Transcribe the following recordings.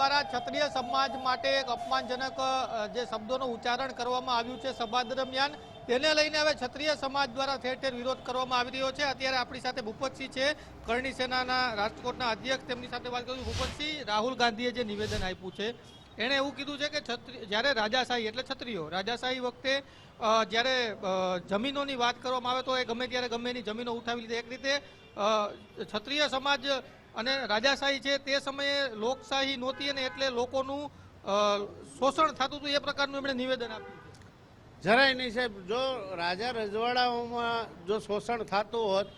દ્વારા ક્ષત્રિય સમાજ માટે એક અપમાનજનક જે શબ્દોનું ઉચ્ચારણ કરવામાં આવ્યું છે સભા દરમિયાન. તેને લઈને હવે ક્ષત્રિય સમાજ દ્વારા ઠેર ઠેર વિરોધ કરવામાં આવી રહ્યો છે. અત્યારે આપણી સાથે ભૂપતસિંહ છે, કરણી સેનાના રાજકોટના અધ્યક્ષ. તેમની સાથે વાત કરું ભૂપતસિંહ. રાહુલ ગાંધીએ જે નિવેદન આપ્યું છે, એણે એવું કીધું છે કે જ્યારે રાજાશાહી એટલે છત્રીઓ રાજાશાહી વખતે જ્યારે જમીનોની વાત કરવામાં આવે તો એ ગમે ત્યારે ગમે એની જમીનો ઉઠાવી લીધી. એક રીતે ક્ષત્રિય સમાજ અને રાજાશાહી છે તે સમયે લોકશાહી નહોતી અને એટલે લોકોનું શોષણ થતું હતું એ પ્રકારનું એમણે નિવેદન આપ્યું. જરાય નહીં સાહેબ, જો રાજા રજવાડાઓમાં જો શોષણ થતું હોત,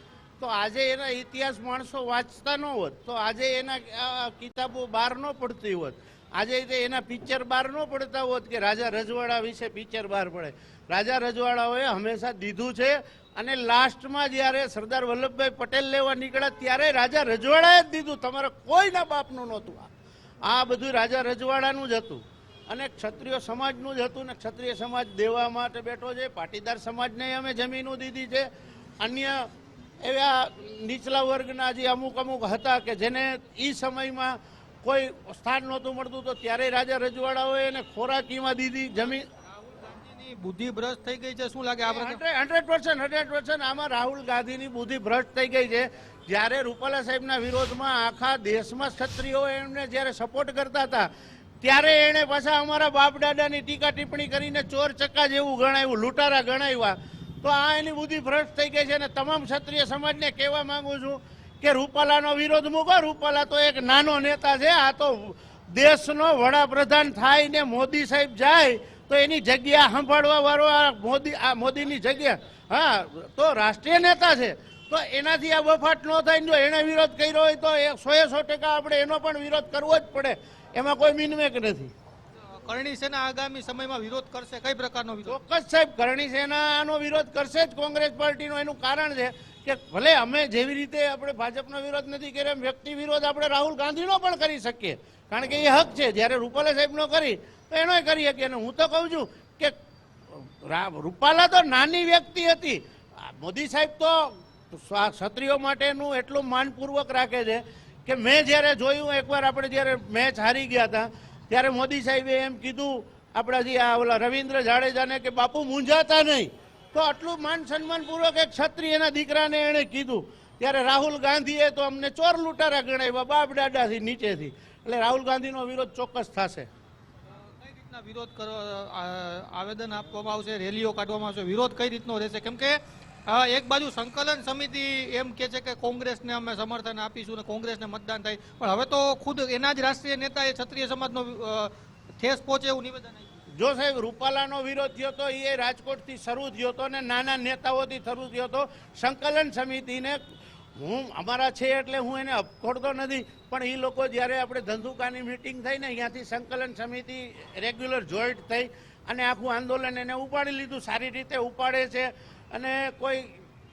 તો આજે એના ઇતિહાસ માણસો વાંચતા ન હોત, તો આજે એના કિતાબો બહાર ન પડતી હોત. આજે તે એના પિક્ચર બહાર ન પડતા હોત કે રાજા રજવાડા વિશે પિક્ચર બહાર પડે. રાજા રજવાડાઓએ હંમેશા દીધું છે અને લાસ્ટમાં જ્યારે સરદાર વલ્લભભાઈ પટેલ લેવા નીકળ્યા ત્યારે રાજા રજવાડાએ જ દીધું. તમારા કોઈના બાપનું નહોતું આ. આ બધું રાજા રજવાડાનું જ હતું અને ક્ષત્રિય સમાજનું જ હતું ને ક્ષત્રિય સમાજ દેવા માટે બેઠો છે, પાટીદાર સમાજને અમે જમીનો દીધી છે. અન્ય એવા નીચલા વર્ગના જે અમુક અમુક હતા કે જેને એ સમયમાં કોઈ સ્થાન નહોતું મળતું તો ત્યારે રાજા રજવાડાઓએ એને ખોરાકીમાં દીધી જમીન. બુદ્ધિ ભ્રષ્ટ થઈ ગઈ છે શું લાગે આપણે હંડ્રેડ પર્સન્ટ હંડ્રેડ પર્સન્ટ આમાં રાહુલ ગાંધીની બુદ્ધિ ભ્રષ્ટ થઈ ગઈ છે. જ્યારે રૂપાલા સાહેબના વિરોધમાં આખા દેશમાં ક્ષત્રિયો એમને જ્યારે સપોર્ટ કરતા હતા ત્યારે એણે પાછા અમારા બાપ દાદાની ટીકા ટિપ્પણી કરીને ચોર ચક્કા જેવું ગણાવ્યું લૂંટારા ગણાવ્યા. તો આ એની બુદ્ધિ ભ્રષ્ટ થઈ ગઈ છે અને તમામ ક્ષત્રિય સમાજને કહેવા માંગુ છું કે રૂપાલાનો વિરોધ મૂકો. રૂપાલા તો એક નાનો નેતા છે. આ તો દેશનો વડાપ્રધાન થાય ને મોદી સાહેબ જાય તો એની જગ્યા સંભાળવા વાળો આ મોદી આ મોદીની જગ્યા. હા તો રાષ્ટ્રીય નેતા છે. તો એનાથી આ વફાટ ન થાય જો એણે વિરોધ કર્યો હોય તો એ સો એ સો ટકા આપણે એનો પણ વિરોધ કરવો જ પડે. એમાં કોઈ મિનમેક નથી. કરણી સેના આગામી સમયમાં વિરોધ કરશે? કઈ પ્રકારનો વિરોધ? ચોક્કસ સાહેબ કરણી સેનાનો વિરોધ કરશે જ. કોંગ્રેસ પાર્ટીનો એનું કારણ છે. કે ભલે અમે જેવી રીતે આપણે ભાજપનો વિરોધ નથી કર્યો, એમ વ્યક્તિ વિરોધ આપણે રાહુલ ગાંધીનો પણ કરી શકીએ. કારણ કે એ હક છે. જ્યારે રૂપાલા સાહેબનો કરી, તો એનોય કરી શકીએ. અને હું તો કહું છું કે રૂપાલા તો નાની વ્યક્તિ હતી. મોદી સાહેબ તો ક્ષત્રિયો માટેનું એટલું માનપૂર્વક રાખે છે કે મેં જ્યારે જોયું, એકવાર આપણે જ્યારે મેચ હારી ગયા હતા, ત્યારે મોદી સાહેબે એમ કીધું આપણાથી આ ઓલા રવિન્દ્ર જાડેજાને કે બાપુ મૂંઝાતા નહીં. તો આટલું માન સન્માનપૂર્વક એક ક્ષત્રિયના દીકરાને એણે કીધું. ત્યારે રાહુલ ગાંધીએ તો અમને ચોર લૂંટારા ગણાવ્યા, બાપ દાદાથી નીચેથી. એટલે રાહુલ ગાંધીનો વિરોધ ચોક્કસ થશે. વિરોધ કરો આવેદન આપવામાં આવશે, રેલીઓ કાઢવામાં આવશે? વિરોધ કઈ રીતનો રહેશે? કેમ કે એક બાજુ સંકલન સમિતિ એમ કે છે કે કોંગ્રેસને અમે સમર્થન આપીશું ને કોંગ્રેસને મતદાન થાય. પણ હવે તો ખુદ એના જ રાષ્ટ્રીય નેતાએ ક્ષત્રિય સમાજનો ઠેસ પહોંચે એવું નિવેદન આપ્યું. જો સાહેબ રૂપાલાનો વિરોધ થયો તો એ રાજકોટથી શરૂ થયો હતો ને નાના નેતાઓથી શરૂ થયો હતો. સંકલન સમિતિને હું અમારા છે એટલે હું એને અપખોડતો નથી, પણ એ લોકો જ્યારે આપણે ધંધુકાની મિટિંગ થઈ ને અહીંયાથી સંકલન સમિતિ રેગ્યુલર જોઈન્ટ થઈ અને આખું આંદોલન એને ઉપાડી લીધું, સારી રીતે ઉપાડે છે અને કોઈ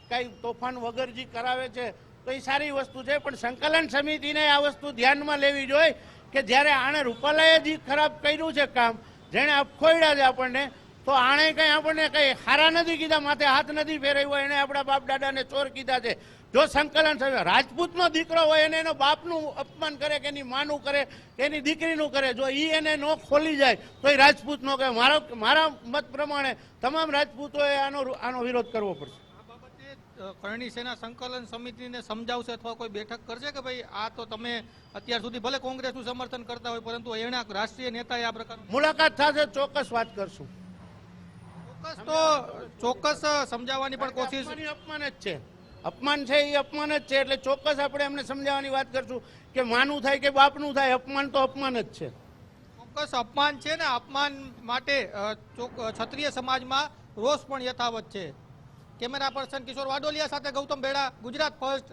કાંઈ તોફાન વગર જે કરાવે છે, તો એ સારી વસ્તુ છે. પણ સંકલન સમિતિને આ વસ્તુ ધ્યાનમાં લેવી જોઈએ કે જ્યારે આણે રૂપાલાએ જે ખરાબ કર્યું છે કામ જેણે અપખોડ્યા છે આપણને, તો આણે કંઈ આપણને કંઈ હારા નથી કીધા, માથે હાથ નથી ફેરવ્યો એને આપણા બાપ દાદાને ચોર કીધા છે. જો સંકલન થયું રાજપૂતનો દીકરો હોય, એને એનો બાપનું અપમાન કરે કે એની માનું કરે, કે એની દીકરીનું કરે, જો એ એને ન ખોલી જાય, તો એ રાજપૂત નો કહે મારો, મારા મત પ્રમાણે તમામ રાજપૂતોએ આનો આનો વિરોધ કરવો પડશે. કરણી સેના સંકલન સમિતિને સમજાવશે અથવા કોઈ બેઠક કરશે કે ભાઈ આ તો તમે અત્યાર સુધી ભલે કોંગ્રેસનું સમર્થન કરતા હોય પરંતુ એના રાષ્ટ્રીય નેતાએ આ પ્રકાર મુલાકાત થશે ચોક્કસ વાત કરશું. ચોક્કસ તો ચોક્કસ સમજાવવાની પણ કોશિશ અપમાન જ છે. અપમાન છે એ અપમાન જ છે એટલે ચોક્કસ આપણે એમને સમજાવવાની વાત કરશું કે માનું થાય કે બાપનું થાય અપમાન તો અપમાન જ છે. ચોક્કસ અપમાન છે ને અપમાન માટે ક્ષત્રિય સમાજમાં રોષ પણ યથાવત છે. કેમેરા પર્સન કિશોર વાડોલિયા સાથે ગૌતમ બેડા ગુજરાત ફર્સ્ટ